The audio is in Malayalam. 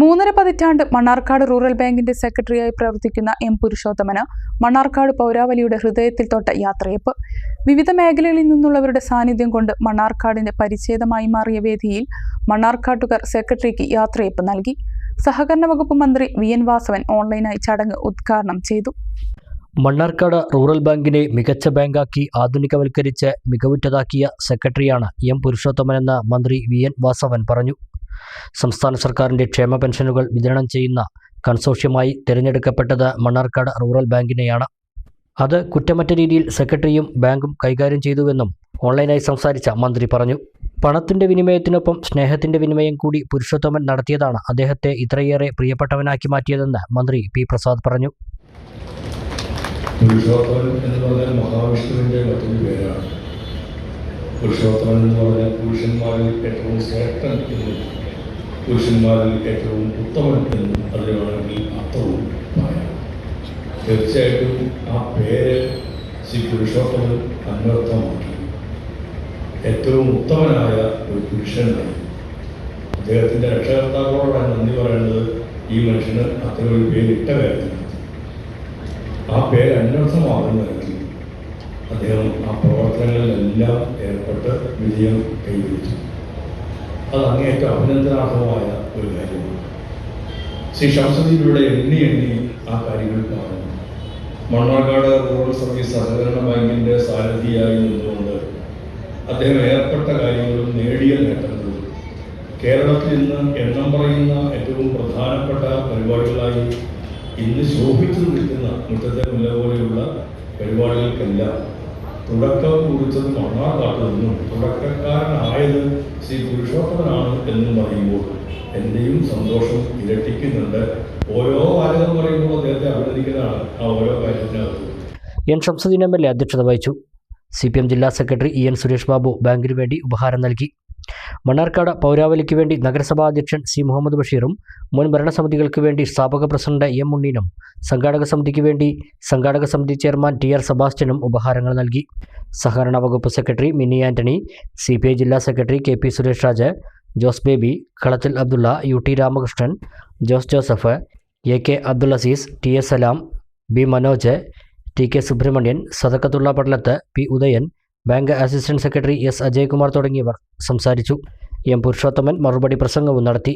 മൂന്നര പതിറ്റാണ്ട് മണ്ണാർക്കാട് റൂറൽ ബാങ്കിന്റെ സെക്രട്ടറിയായി പ്രവർത്തിക്കുന്ന എം പുരുഷോത്തമന് മണ്ണാർക്കാട് പൗരാവലിയുടെ ഹൃദയത്തിൽ തൊട്ട യാത്രയപ്പ്. വിവിധ മേഖലകളിൽ നിന്നുള്ളവരുടെ സാന്നിധ്യം കൊണ്ട് മണ്ണാർക്കാടിന്റെ പരിച്ഛേദമായി മാറിയ വേദിയിൽ മണ്ണാർക്കാട്ടുകാർ സെക്രട്ടറിക്ക് യാത്രയപ്പ് നൽകി. സഹകരണ വകുപ്പ് മന്ത്രി വി. എൻ. വാസവൻ ഓൺലൈനായി ചടങ്ങ് ഉദ്ഘാടനം ചെയ്തു. മണ്ണാർക്കാട് റൂറൽ ബാങ്കിനെ മികച്ച ബാങ്കാക്കി ആധുനികവൽക്കരിച്ച് മികവുറ്റതാക്കിയ സെക്രട്ടറിയാണ് എം പുരുഷോത്തമനെന്ന് മന്ത്രി വി. എൻ. വാസവൻ പറഞ്ഞു. സംസ്ഥാന സർക്കാരിന്റെ ക്ഷേമ പെൻഷനുകൾ വിതരണം ചെയ്യുന്ന കൺസോഷ്യമായി തിരഞ്ഞെടുക്കപ്പെട്ടത് മണ്ണാർക്കാട് റൂറൽ ബാങ്കിനെയാണ്. അത് കുറ്റമറ്റ രീതിയിൽ സെക്രട്ടറിയും ബാങ്കും കൈകാര്യം ചെയ്തുവെന്നും ഓൺലൈനായി സംസാരിച്ച മന്ത്രി പറഞ്ഞു. പണത്തിന്റെ വിനിമയത്തിനൊപ്പം സ്നേഹത്തിന്റെ വിനിമയം കൂടി പുരുഷോത്തമൻ നടത്തിയതാണ് അദ്ദേഹത്തെ ഇത്രയേറെ പ്രിയപ്പെട്ടവനാക്കി മാറ്റിയതെന്ന് മന്ത്രി പി പ്രസാദ് പറഞ്ഞു. പുരുഷോത്തമൻ എന്ന് പറഞ്ഞാൽ മഹാവിഷ്ണുവിന്റെ മറ്റൊരു പേരാണ്. പുരുഷോത്തമൻ എന്ന് പറഞ്ഞാൽ പുരുഷന്മാരിൽ ഏറ്റവും ശ്രേഷ്ഠൻ എന്നും പുരുഷന്മാരിൽ ഏറ്റവും ഉത്തമൻ എന്നും അതിന് വേണമെങ്കിൽ അർത്ഥവും പറയാം തീർച്ചയായിട്ടും ആ പേര് ശ്രീ പുരുഷോത്തമൻ അന്വർത്ഥമാക്കി. ഏറ്റവും ഉത്തമനായ ഒരു പുരുഷനായി. അദ്ദേഹത്തിന്റെ രക്ഷകർത്താക്കളോടാണ് നന്ദി പറയുന്നത് ഈ മനുഷ്യന് അത്തരം ഒരു പേരിട്ട കാര്യത്തിന് ആ പേര് അന്വർത്ഥമാകുന്ന തരത്തിൽ അദ്ദേഹം ആ പ്രവർത്തനങ്ങളിലെല്ലാം ഏർപ്പെട്ട് വിജയം കൈവരിച്ചു. അത് അങ്ങേയറ്റം അഭിനന്ദനാർഹമായ ഒരു കാര്യമാണ്. ശ്രീ ശംസദിയിലൂടെ എണ്ണി എണ്ണി ആ കാര്യങ്ങൾ പറഞ്ഞു മണ്ണാർക്കാട് റൂറൽ സർവീസ് സഹകരണ ബാങ്കിന്റെ സാരഥിയായി നിന്നുകൊണ്ട് അദ്ദേഹം ഏർപ്പെട്ട കാര്യങ്ങളും നേടിയ നേട്ടങ്ങളും കേരളത്തിൽ നിന്ന് എണ്ണം പറയുന്ന ഏറ്റവും പ്രധാനപ്പെട്ട പരിപാടികളായി ഇന്ന് ശോഭിച്ചു നിൽക്കുന്ന മുറ്റത്തെ മുല്ല പോലെയുള്ള പരിപാടികൾക്കെല്ലാം തുടക്കം കുറിച്ചത് മണ്ണാർക്കാട്ടെന്നും തുടക്കക്കാരനായത് ശ്രീ പുരുഷോത്തമനാണ് എന്നും പറയുമ്പോൾ എന്റെയും സന്തോഷം ഇരട്ടിക്കുന്നുണ്ട്. ഓരോ വാചകം പറയുമ്പോൾ അദ്ദേഹത്തെ അഭിനന്ദിക്കുന്നതാണ് ആ ഓരോ കാര്യത്തിനകത്ത്. N Shamsuddin M L A അധ്യക്ഷത വഹിച്ചു. സി പി എം ജില്ലാ secretary E N Suresh Babu ബാങ്കിനു വേണ്ടി ഉപഹാരം നൽകി. മണ്ണാർക്കാട് പൗരാവലിക്ക് വേണ്ടി നഗരസഭാ അധ്യക്ഷൻ സി മുഹമ്മദ് ബഷീറും മുൻ ഭരണസമിതികൾക്ക് വേണ്ടി സ്ഥാപക പ്രസിഡന്റ് എം ഉണ്ണീനും സംഘാടക സമിതിക്ക് വേണ്ടി സംഘാടക സമിതി ചെയർമാൻ ടി ആർ സെബാസ്റ്റ്യനും ഉപഹാരങ്ങൾ നൽകി. സഹകരണ വകുപ്പ് secretary Mini Antony C P I ജില്ലാ secretary K P Suresh Raj Jose Baby Kalathil Abdulla U T Ramakrishnan Jose Joseph A K Abdul Azeez T S Salam B Manoj T K Subramanian Sadakathulla Padalath P Udayan bank assistant secretary S Ajaykumar തുടങ്ങിയവർ സംസാരിച്ചു. എം പുരുഷോത്തമൻ മറുപടി പ്രസംഗവും നടത്തി.